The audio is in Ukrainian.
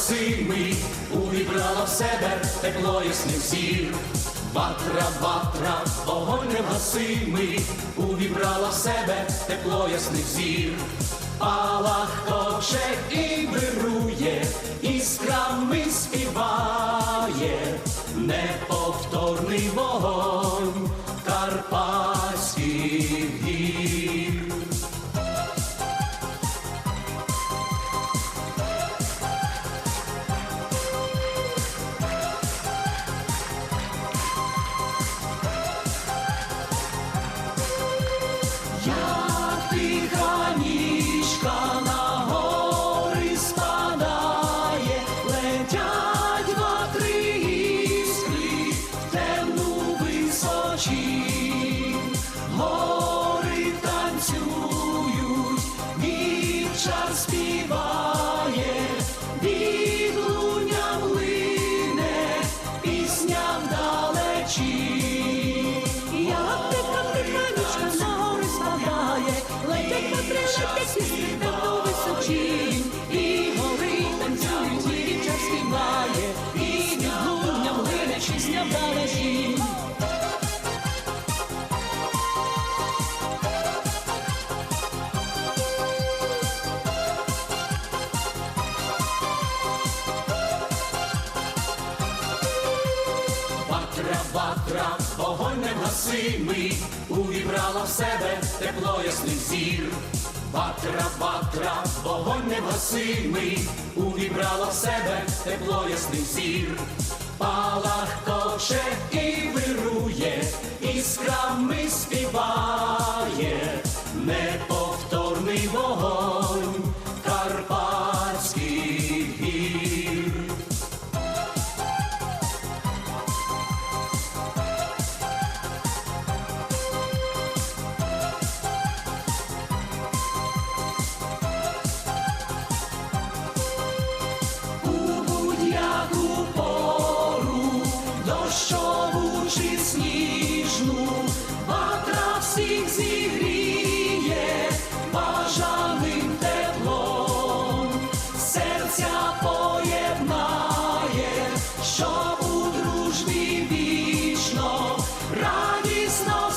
гасимий, увібрала в себе тепло ясних зір. Ватра, ватра, вогонь невгасимий, увібрала в себе тепло ясних зір. Палах точе і вирує, іскрами співає, неповторний вогонь Карпатських You. Ватра, ватра, вогонь невгасимий, увібрала в себе тепло ясних зір. Батра, батра, вогонь невгасимий, увібрала в себе тепло ясних зір. Палах коче і вирує, іскрами співає, чи сніжну, ватра всіх зігріє бажаним теплом, серця поєднає, щоб у дружбі вічно радісно